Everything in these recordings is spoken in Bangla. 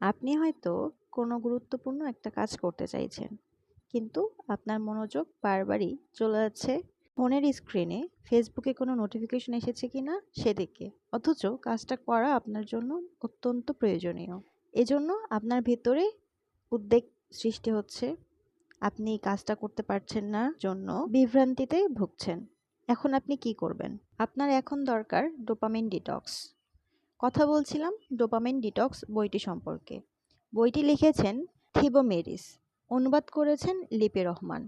আপনি হয়তো কোনো গুরুত্বপূর্ণ একটা কাজ করতে চাইছেন, কিন্তু আপনার মনোযোগ বারবারই চলে যাচ্ছে ফোনের স্ক্রিনে, ফেসবুকে কোনো নোটিফিকেশন এসেছে কি না সেদিকে। অথচ কাজটা করা আপনার জন্য অত্যন্ত প্রয়োজনীয়। এজন্য আপনার ভেতরে উদ্বেগ সৃষ্টি হচ্ছে। আপনি কাজটা করতে পারছেন না জন্য বিভ্রান্তিতে ভুগছেন। এখন আপনি কি করবেন? আপনার এখন দরকার ডোপামিন ডিটক্স। কথা বলছিলাম ডোপামিন ডিটক্স বইটি সম্পর্কে। বইটি লিখেছেন থিবো মেরিস অনুবাদ করেছেন লিপি রহমান।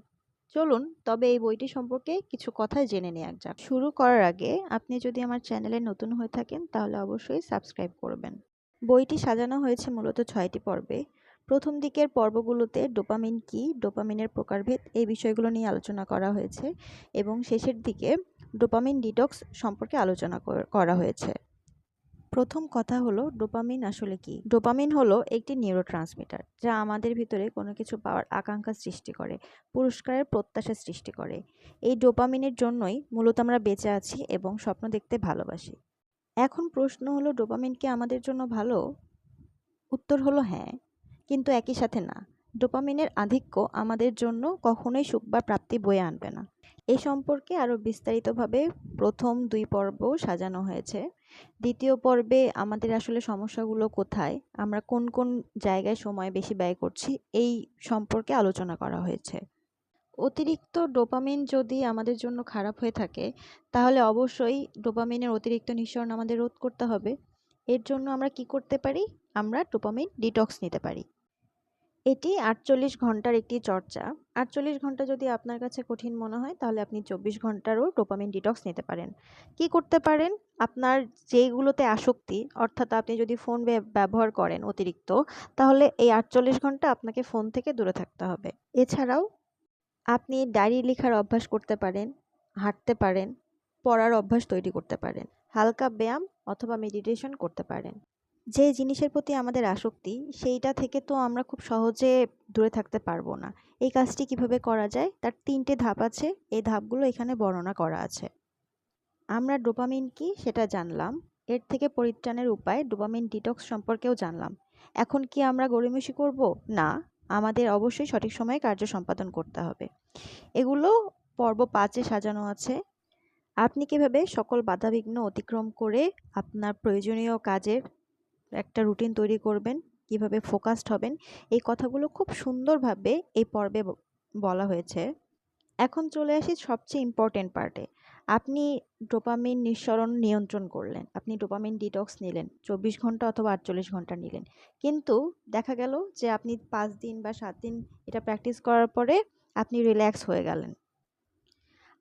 চলুন, তবে এই বইটি সম্পর্কে কিছু কথা জেনে নেওয়া যাক। শুরু করার আগে আপনি যদি আমার চ্যানেলে নতুন হয়ে থাকেন, তাহলে অবশ্যই সাবস্ক্রাইব করবেন। বইটি সাজানো হয়েছে মূলত ছয়টি পর্বে। প্রথম দিকের পর্বগুলোতে ডোপামিন কি ডোপামিনের প্রকারভেদ এই বিষয়গুলো নিয়ে আলোচনা করা হয়েছে এবং শেষের দিকে ডোপামিন ডিটক্স সম্পর্কে আলোচনা করা হয়েছে। প্রথম কথা হলো, ডোপামিন আসলে কি? ডোপামিন হলো একটি নিউরোট্রান্সমিটার যা আমাদের ভিতরে কোনো কিছু পাওয়ার আকাঙ্ক্ষা সৃষ্টি করে, পুরস্কারের প্রত্যাশা সৃষ্টি করে। এই ডোপামিনের জন্যই মূলত আমরা বেঁচে আছি এবং স্বপ্ন দেখতে ভালোবাসি। এখন প্রশ্ন হলো, ডোপামিন কি আমাদের জন্য ভালো? উত্তর হলো হ্যাঁ। কিন্তু একই সাথে না। ডোপামিনের আধিক্য আমাদের জন্য কখনোই সুখ বা প্রাপ্তি বয়ে আনবে না। এ সম্পর্কে আরও বিস্তারিতভাবে প্রথম দুই পর্ব সাজানো হয়েছে। দ্বিতীয় পর্বে আমাদের আসলে সমস্যাগুলো কোথায়, আমরা কোন কোন জায়গায় সময় বেশি ব্যয় করছি, এই সম্পর্কে আলোচনা করা হয়েছে। অতিরিক্ত ডোপামিন যদি আমাদের জন্য খারাপ হয়ে থাকে, তাহলে অবশ্যই ডোপামিনের অতিরিক্ত নিঃসরণ আমাদের রোধ করতে হবে। এর জন্য আমরা কি করতে পারি? আমরা ডোপামিন ডিটক্স নিতে পারি। এটি আটচল্লিশ ঘণ্টার একটি চর্চা। আটচল্লিশ ঘণ্টা যদি আপনার কাছে কঠিন মনে হয়, তাহলে আপনি চব্বিশ ঘন্টারও ডোপামিন ডিটক্স নিতে পারেন। কি করতে পারেন? আপনার যেইগুলোতে আসক্তি, অর্থাৎ আপনি যদি ফোন ব্যবহার করেন অতিরিক্ত, তাহলে এই আটচল্লিশ ঘণ্টা আপনাকে ফোন থেকে দূরে থাকতে হবে। এছাড়াও, আপনি ডায়েরি লেখার অভ্যাস করতে পারেন, হাঁটতে পারেন, পড়ার অভ্যাস তৈরি করতে পারেন, হালকা ব্যায়াম অথবা মেডিটেশন করতে পারেন। যে জিনিসের প্রতি আমাদের আসক্তি, সেইটা থেকে তো আমরা খুব সহজে দূরে থাকতে পারব না। এই কাজটি কীভাবে করা যায়? তার তিনটে ধাপ আছে। এই ধাপগুলো এখানে বর্ণনা করা আছে। আমরা ডোপামিন কি সেটা জানলাম। এর থেকে পরিত্রাণের উপায় ডোপামিন ডিটক্স সম্পর্কেও জানলাম। এখন কি আমরা গড়িমসি করব? না, আমাদের অবশ্যই সঠিক সময়ে কার্য সম্পাদন করতে হবে। এগুলো পর্ব পাঁচে সাজানো আছে। আপনি কীভাবে সকল বাধাবিঘ্ন অতিক্রম করে আপনার প্রয়োজনীয় কাজের একটা রুটিন তৈরি করবেন, কীভাবে ফোকাসড হবেন, এই কথাগুলো খুব সুন্দরভাবে এই পর্বে বলা হয়েছে। এখন চলে আসি সবচেয়ে ইম্পর্টেন্ট পার্টে আপনি ডোপামিন নিঃসরণ নিয়ন্ত্রণ করলেন, আপনি ডোপামিন ডিটক্স নিলেন, চব্বিশ ঘণ্টা অথবা আটচল্লিশ ঘণ্টা নিলেন। কিন্তু দেখা গেল যে আপনি পাঁচ দিন বা সাত দিন এটা প্র্যাকটিস করার পরে আপনি রিল্যাক্স হয়ে গেলেন।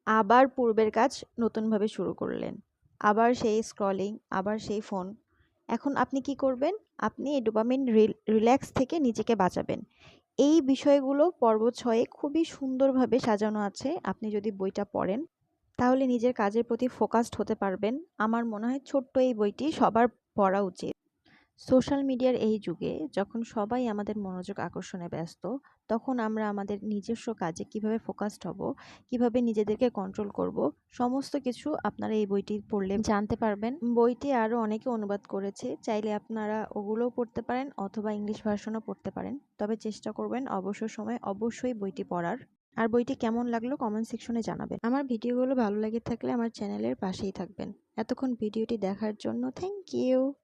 আবার পূর্বের কাজ নতুনভাবে শুরু করলেন। আবার সেই স্ক্রলিং আবার সেই ফোন এখন আপনি কি করবেন? আপনি এই ডোপামিন রিল্যাক্স থেকে নিজেকে বাঁচাবেন। এই বিষয়গুলো পর্ব ছয়ে খুবই সুন্দরভাবে সাজানো আছে। আপনি যদি বইটা পড়েন, তাহলে নিজের কাজের প্রতি ফোকাসড হতে পারবেন। আমার মনে হয় ছোট্ট এই বইটি সবার পড়া উচিত। সোশ্যাল মিডিয়ার এই যুগে যখন সবাই আমাদের মনোযোগ আকর্ষণে ব্যস্ত তখন আমরা আমাদের নিজস্ব কাজে কীভাবে ফোকাসড হব, কীভাবে নিজেদেরকে কন্ট্রোল করব, সমস্ত কিছু আপনারা এই বইটি পড়লে জানতে পারবেন। বইটি আরও অনেকে অনুবাদ করেছে, চাইলে আপনারা ওগুলোও পড়তে পারেন অথবা ইংলিশ ভার্সনও পড়তে পারেন। তবে চেষ্টা করবেন অবসর সময় অবশ্যই বইটি পড়ার। আর বইটি কেমন লাগল কমেন্ট সেকশনে জানাবেন। আমার ভিডিওগুলো ভালো লেগে থাকলে আমার চ্যানেলের পাশেই থাকবেন। এতক্ষণ ভিডিওটি দেখার জন্য থ্যাংক ইউ